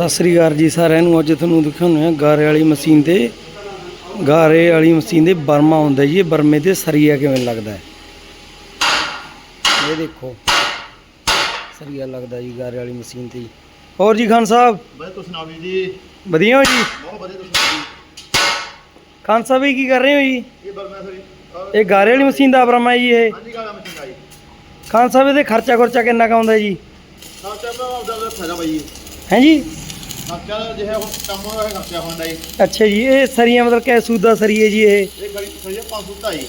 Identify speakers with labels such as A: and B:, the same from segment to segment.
A: ਸਤਿ ਸ੍ਰੀ ਅਕਾਲ ਜੀ ਸਾਰਿਆਂ ਨੂੰ। ਅੱਜ ਤੁਹਾਨੂੰ ਦਿਖਾਉਂਦੇ ਆ ਗਾਰੇ ਵਾਲੀ ਮਸ਼ੀਨ ਤੇ। ਗਾਰੇ ਵਾਲੀ ਮਸ਼ੀਨ ਦੇ ਬਰਮਾ ਹੁੰਦਾ ਜੀ। ਇਹ ਬਰਮੇ ਤੇ ਸਰੀਆ ਕਿਵੇਂ ਲੱਗਦਾ ਹੈ? ਇਹ ਦੇਖੋ। ਸਰੀਆ ਲੱਗਦਾ ਜੀ ਗਾਰੇ ਵਾਲੀ ਮਸ਼ੀਨ ਤੇ ਹੋਰ ਜੀ ਖਾਨ ਸਾਹਿਬ?
B: ਬਈ ਤੁਸੀਂ ਸੁਣਾਓ ਜੀ?
A: ਵਧੀਆ ਹੋ ਜੀ?
B: ਬਹੁਤ ਵਧੀਆ ਤੁਸੀਂ
A: ਖਾਨ ਸਾਹਿਬ ਕੀ ਕਰ ਰਹੇ ਹੋ ਜੀ?
B: ਇਹ ਬਰਮਾ ਸਰੀ।
A: ਇਹ ਗਾਰੇ ਵਾਲੀ ਮਸ਼ੀਨ ਦਾ ਬਰਮਾ ਜੀ ਇਹ।
B: ਹਾਂਜੀ
A: ਖਾਨ ਸਾਹਿਬ ਇਹਦੇ ਖਰਚਾ ਖਰਚਾ ਕਿੰਨਾ ਕੁ ਆਉਂਦਾ ਜੀ?
B: ਖਰਚਾ ਤਾਂ ਆਪਦਾ ਆਪਦਾ ਫਾਇਦਾ ਬਾਈ
A: ਹੈ ਜੀ?
B: ਖਰਚਾ ਜਿਹੜਾ ਹੁਣ ਕੰਮ ਹੋਇਆ ਹੈ ਖਰਚਾ ਹੁੰਦਾ ਜੀ।
A: ਅੱਛਾ ਜੀ ਇਹ ਸਰੀਆ ਮਤਲਬ ਕਿ ਸੂਦਾ ਸਰੀਏ ਜੀ ਇਹ?
B: ਇਹ ਗੜੀ ਸਰੀਆ 500 ਢਾਈ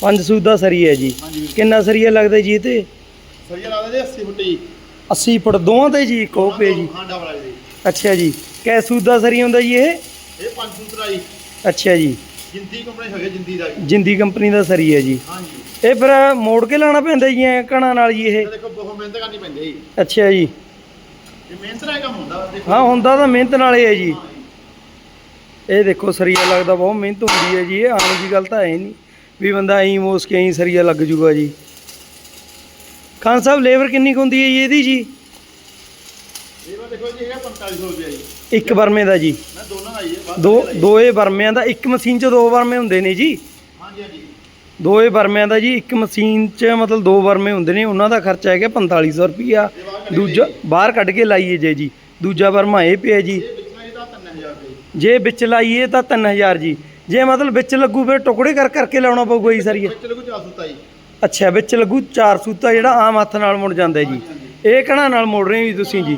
A: ਪੰਜ ਸੂਦਾ ਸਰੀਆ ਜੀ।
B: ਹਾਂਜੀ ਵੀਰ
A: ਕਿੰਨਾ ਸਰੀਆ ਲੱਗਦਾ ਜੀ ਇਹ ਤੇ?
B: ਸਰੀਆ ਲੱਗਦਾ ਜੀ 80 ਫੁੱਟ ਜੀ।
A: 80 ਫੁੱਟ ਦੋਵਾਂ ਤੇ ਜੀ ਇੱਕ ਪੇ ਜੀ।
B: ਹਾਂ ਡਬਲ ਜੀ।
A: ਅੱਛਾ ਜੀ ਕੈ ਸੂਦਾ ਸਰੀ ਹੁੰਦਾ ਜੀ ਇਹ?
B: ਇਹ 5 ਸੂਤਰਾ ਜੀ।
A: ਅੱਛਾ ਜੀ।
B: ਜਿੰਦੀ ਕੰਪਨੀ ਹੈਗੇ ਜਿੰਦੀ ਦਾ ਜੀ।
A: ਜਿੰਦੀ ਕੰਪਨੀ ਦਾ ਸਰੀ ਹੈ ਜੀ।
B: ਹਾਂਜੀ
A: ਇਹ ਫਿਰ ਮੋੜ ਕੇ ਲਾਣਾ ਪੈਂਦਾ ਜੀ ਐ ਕਣਾ ਨਾਲ ਜੀ ਇਹ?
B: ਇਹ ਦੇਖੋ ਬਹੁਤ ਮਿਹਨਤ ਕਰਨੀ ਪੈਂਦੀ ਹੈ ਜੀ।
A: ਅੱਛਾ ਜੀ।
B: ਇਹ ਮਿਹਨਤ ਨਾਲ ਹੀ ਕੰਮ ਹੁੰਦਾ ਦੇਖੋ
A: ਹਾਂ ਹੁੰਦਾ ਤਾਂ ਮਿਹਨਤ ਨਾਲ ਹੀ ਹੈ ਜੀ। ਇਹ ਦੇਖੋ ਸਰੀਆ ਲੱਗਦਾ ਬਹੁਤ ਮਿਹਨਤ ਹੁੰਦੀ ਹੈ ਜੀ। ਇਹ ਆਮ ਜੀ ਗੱਲ ਤਾਂ ਹੈ ਨਹੀਂ ਵੀ ਬੰਦਾ ਐਂ ਮੋਸ ਕੇ ਐਂ ਸਰੀਆ ਲੱਗ ਜੂਗਾ ਜੀ। ਖਾਨ ਸਾਹਿਬ ਲੇਬਰ ਕਿੰਨੀ ਕੁ ਹੁੰਦੀ ਹੈ ਜੀ ਇਹਦੀ ਜੀ?
B: ਇਹ ਵਾ ਦੇਖੋ ਜੀ ਇਹ 4500 ਰੁਪਏ ਜੀ।
A: ਇੱਕ ਬਰਮੇ ਦਾ ਜੀ।
B: ਮੈਂ ਦੋਨਾਂ ਦਾ ਜੀ ਇਹ ਬਾਅਦ
A: ਦੋ
B: ਦਾ ਜੀ।
A: ਦੋ ਇਹ ਬਰਮਿਆਂ ਦਾ ਇੱਕ ਮਸ਼ੀਨ 'ਚ ਦੋ ਬਰਮੇ ਹੁੰਦੇ ਨੇ ਜੀ।
B: ਹਾਂਜੀ ਹਾਂਜੀ।
A: ਦੋ ਇਹ ਬਰਮਿਆਂ ਦਾ ਜੀ ਇੱਕ ਮਸ਼ੀਨ 'ਚ ਮਤਲਬ ਦੋ ਬਰਮੇ ਹੁੰਦੇ ਨੇ। ਉਹਨਾਂ ਦਾ ਖਰਚਾ ਹੈਗਾ 4500 ਰੁਪਈਆ।
B: ਇਹ ਬਾਹਰ ਕੱਢ
A: ਦੂਜਾ। ਬਾਹਰ ਕੱਢ ਕੇ ਲਾਈਏ ਜੇ ਜੀ। ਦੂਜਾ ਬਰਮਾ ਇਹ ਪਿਆ ਜੀ।
B: ਜੀ ਤਾਂ 3000 ਰੁਪਏ
A: ਜੇ ਵਿੱਚ ਲਾਈਏ ਤਾਂ 3000 ਜੀ। ਜੇ ਮਤਲਬ ਵਿੱਚ ਲੱਗੂ ਫਿਰ ਟੁਕੜੇ ਕਰ ਕਰਕੇ ਲਾਉਣਾ ਪਊਗਾ ਜੀ ਸਰੀਆ
B: ਵਿੱਚ ਲੱਗੂ 4 ਸੂਤਾ ਜੀ।
A: ਅੱਛਾ ਵਿੱਚ ਲੱਗੂ 4 ਸੂਤਾ ਜਿਹੜਾ ਆਮ ਹੱਥ ਨਾਲ ਮੁੜ ਜਾਂਦਾ ਜੀ। ਇਹ ਕਣਾ ਨਾਲ ਮੋੜ ਰਹੇ ਹੋ ਜੀ ਤੁਸੀਂ ਜੀ?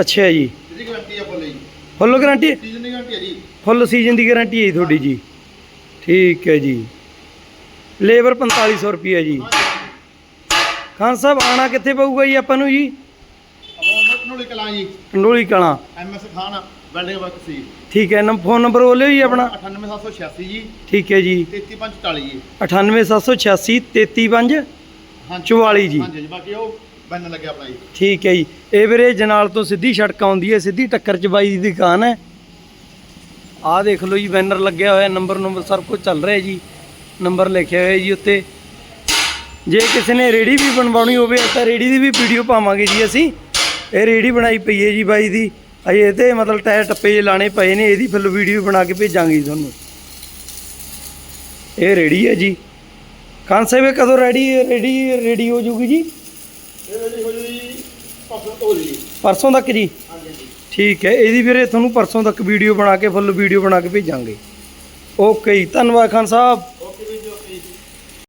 A: ਅੱਛਾ ਜੀ। ਫੁੱਲ ਗਾਰੰਟੀ ਫੁੱਲ ਸੀਜ਼ਨ ਦੀ ਗਾਰੰਟੀ ਹੈ ਜੀ। ਤੁਹਾਡੀ ਜੀ। ਠੀਕ ਹੈ ਜੀ। ਲੇਬਰ 4500 ਰੁਪਈਆ ਜੀ। ਖਾਨ ਸਾਹਿਬ ਆਣਾ ਕਿੱਥੇ ਪਊਗਾ ਜੀ ਆਪਾਂ ਨੂੰ ਜੀ?
B: ਨੂੰ ਲਿਖਲਾ ਜੀ।
A: Tandoli Kalan.
B: MS Khan building work ਸੀ।
A: ਠੀਕ ਹੈ ਨੰਬਰ ਫੋਨ ਨੰਬਰ ਬੋਲਿਓ ਜੀ ਆਪਣਾ।
B: 98786 ਜੀ।
A: ਠੀਕ ਹੈ ਜੀ।
C: 33540 ਜੀ।
A: 98786 335
B: ਹਾਂਜੀ।
A: 44 ਜੀ।
B: ਹਾਂਜੀ ਬਾਕੀ ਉਹ ਬੈਨਰ ਲੱਗਿਆ ਆਪਣਾ ਜੀ।
A: ਠੀਕ ਹੈ ਜੀ। ਇਹ ਵੀਰੇ ਜਨਾਲ ਤੋਂ ਸਿੱਧੀ ਸੜਕ ਆਉਂਦੀ ਹੈ ਸਿੱਧੀ ਟੱਕਰ ਚ ਬਾਈ ਦੀ ਦੁਕਾਨ ਹੈ। ਆਹ ਦੇਖ ਲਓ ਜੀ ਬੈਨਰ ਲੱਗਿਆ ਹੋਇਆ ਨੰਬਰ ਨੰਬਰ ਸਭ ਕੁਝ ਚੱਲ ਰਿਹਾ ਜੀ। ਨੰਬਰ ਲਿਖਿਆ ਹੋਇਆ ਜੀ ਉੱਤੇ। ਜੇ ਕਿਸੇ ਨੇ ਰੇੜੀ ਵੀ ਬਣਵਾਉਣੀ ਹੋਵੇ ਤਾਂ ਰੇੜੀ ਦੀ ਵੀ ਵੀਡੀਓ ਪਾਵਾਂਗੇ ਜੀ ਅਸੀਂ। ਇਹ ਰੇੜੀ ਬਣਾਈ ਪਈ ਹੈ ਜੀ ਬਾਈ ਦੀ। ਅਜੇ ਇਹਤੇ ਮਤਲਬ ਟਾਇਰ ਟੱਪੇ ਜਿਹੇ ਲਾਣੇ ਪਏ ਨੇ ਇਹਦੀ ਫੁੱਲ ਵੀਡੀਓ ਬਣਾ ਕੇ ਭੇਜਾਂਗੇ ਜੀ ਤੁਹਾਨੂੰ। ਇਹ ਰੇੜੀ ਹੈ ਜੀ। ਕਾਂਸੇ ਕਦੋਂ ਰੈਡੀ ਰੇੜੀ ਰੈਡੀ ਹੋ ਜੂਗੀ ਜੀ?
B: ਇਹ ਹੋ ਜੀ ਤੋਂ ਜੀ।
A: ਪਰਸੋਂ ਤੱਕ ਜੀ?
B: ਹਾਂਜੀ
A: ਠੀਕ ਹੈ ਇਹਦੀ ਵੀਰੇ ਤੁਹਾਨੂੰ ਪਰਸੋਂ ਤੱਕ ਵੀਡੀਓ ਬਣਾ ਕੇ ਫੁੱਲ ਵੀਡੀਓ ਬਣਾ ਕੇ ਭੇਜਾਂਗੇ। ਓਕੇ ਜੀ ਧੰਨਵਾਦ ਖਾਨ ਸਾਹਿਬ।